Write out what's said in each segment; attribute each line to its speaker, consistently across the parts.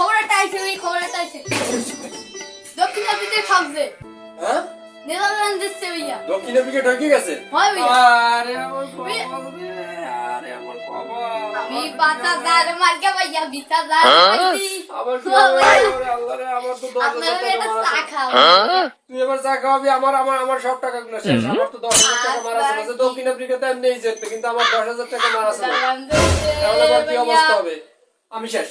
Speaker 1: খবর একটা আইছে ওই খবর একটা আইছে দক্ষিণ আফ্রিকায় থাকবে।
Speaker 2: হ্যাঁ?
Speaker 1: নেদারল্যান্ড দিচ্ছে ভাইয়া।
Speaker 2: দক্ষিণ আফ্রিকা ঢুকে গেছে?
Speaker 1: হয় ভাইয়া।
Speaker 2: আরে আমার আরে আমার বাবা।
Speaker 1: আমি পাঁচ হাজার মার্কে ভাইয়া পাইছি।
Speaker 2: আমার কি
Speaker 1: ও
Speaker 2: আল্লাহ রে, আমার তো দশ
Speaker 1: আপনার
Speaker 2: হাজার টাকা।
Speaker 1: খাও।
Speaker 2: তুই এবার চা খাওয়াবি আমার আমার আমার সব টাকাগুলো শেষ। আমার তো দশ হাজার টাকা মারা আছে। দক্ষিণ আফ্রিকাতে এমনি যেতে কিন্তু আমার দশ হাজার টাকা মারা আছে। তাহলে আমার কি অবস্থা হবে? আমি শেষ।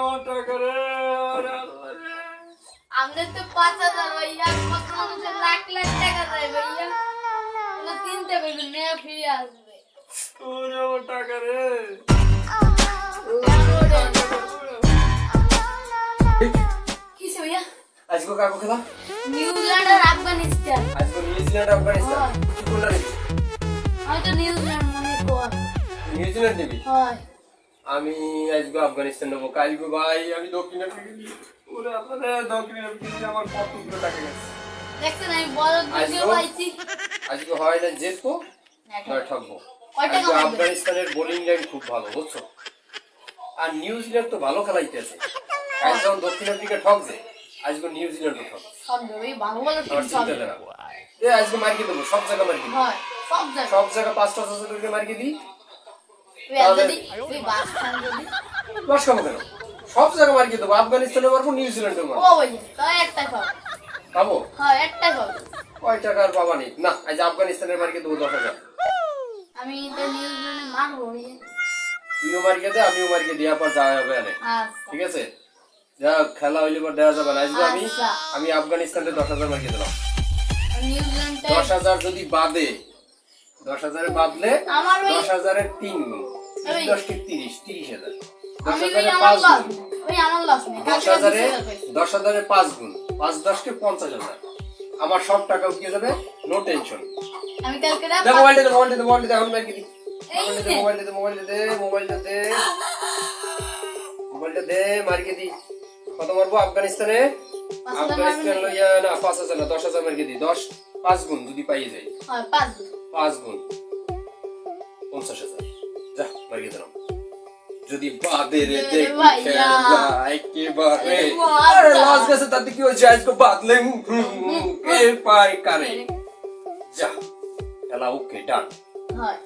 Speaker 2: আমার টাকা রে।
Speaker 1: আমাদের তো পাঁচ হাজার ভাইয়া কত মানুষের লাখ লাখ টাকা যায় ভাইয়া। ওরা তিনটে বেগুন নিয়ে ফিরে আসবে।
Speaker 2: ওরে আমার টাকা রে। আজকে কাকু খেলা
Speaker 1: নিউজিল্যান্ড আর আফগানিস্তান
Speaker 2: আজকে নিউজিল্যান্ড আফগানিস্তান কি করলা রে
Speaker 1: আমি তো নিউজিল্যান্ড মনে কর।
Speaker 2: নিউজিল্যান্ড নিবি?
Speaker 1: হয়।
Speaker 2: আমি আজকে আফগানিস্তান নেব কালকে ভাই আমি দক্ষিণ আফ্রিকা ওরে আপনারা দক্ষিণ আফ্রিকা আমার কতগুলো টাকা গেছে
Speaker 1: দেখছেন আমি বড় ভিডিও পাইছি।
Speaker 2: আজকে হয় না জিতবো ঠকবো আজকে আফগানিস্তানের বোলিং লাইন খুব ভালো বুঝছ? আর নিউজিল্যান্ড তো ভালো খেলাইতেছে কাল যখন দক্ষিণ আফ্রিকা ঠকছে আজকে নিউজিল্যান্ড ঠকছে।
Speaker 1: সব দেবে ভালো ভালো টিম সব
Speaker 2: চিন্তা দেবে আজকে মার্কে দেবো সব জায়গা মার্কে
Speaker 1: সব
Speaker 2: জায়গা পাঁচটা ছশো করে মার্কে দিই।
Speaker 1: যদি তুই বাস খান যদি।
Speaker 2: দশ খাব কেন? সব জায়গা মার্কে দেবো আফগানিস্তানে মারবো নিউজিল্যান্ডে
Speaker 1: ও
Speaker 2: মারবো
Speaker 1: তাই একটাই পাবো
Speaker 2: পাবো
Speaker 1: হয় একটাই পাবো
Speaker 2: কয় টাকার বাবা নেই? না আজ আফগানিস্তানের মার্কে দেবো দশ হাজার।
Speaker 1: আমি তো নিউজিল্যান্ডে মারবো
Speaker 2: তুইও মার্কে দে আমিও মার্কে দেওয়ার পর যাওয়া হবে না
Speaker 1: আচ্ছা।
Speaker 2: ঠিক আছে? যা খেলা হইলে পর দেওয়া যাবে না। আজকে আমি
Speaker 1: আচ্ছা।
Speaker 2: আমি দশ হাজার মার্কে দিলাম দশ হাজার যদি বাদে দশ হাজারে বাদলে দশ হাজারের তিন। গুণ তিন
Speaker 1: ওই-
Speaker 2: তিরিশ তিরিশ হাজার। দশ হাজারে
Speaker 1: আমার
Speaker 2: পাঁচ গুণ। দশ হাজারে দশ হাজারে পাঁচ গুণ। পাঁচ দশকে পঞ্চাশ হাজার। আমার সব টাকা উঠিয়ে যাবে? নো টেনশন
Speaker 1: আমি কালকে রাত
Speaker 2: এখন দি মার্কে দি কত মারবো? আফগানিস্তানে? লইয়া না পাঁচ হাজার না দশ হাজার মার্কে দি দশ পাঁচ গুণ যদি পাইয়ে যাই।
Speaker 1: পাঁচ
Speaker 2: পাঁচ গুণ। পঞ্চাশ হাজার। যা মার্কে দিলাম যদি বাদে রে
Speaker 1: এ
Speaker 2: দেখ
Speaker 1: ভাইয়া।
Speaker 2: একেবারে
Speaker 1: এ বাবা।
Speaker 2: আরে লস গেছে তাতে কি হয়েছে আজকে বাদলে হুম, হুম, কে পায় কারে যা খেলা ওকে ডান
Speaker 1: হয়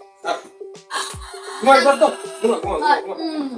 Speaker 2: ঘুমাই পারতো ঘুমা ঘুমা
Speaker 1: হয়
Speaker 2: ঘুমা
Speaker 1: উম।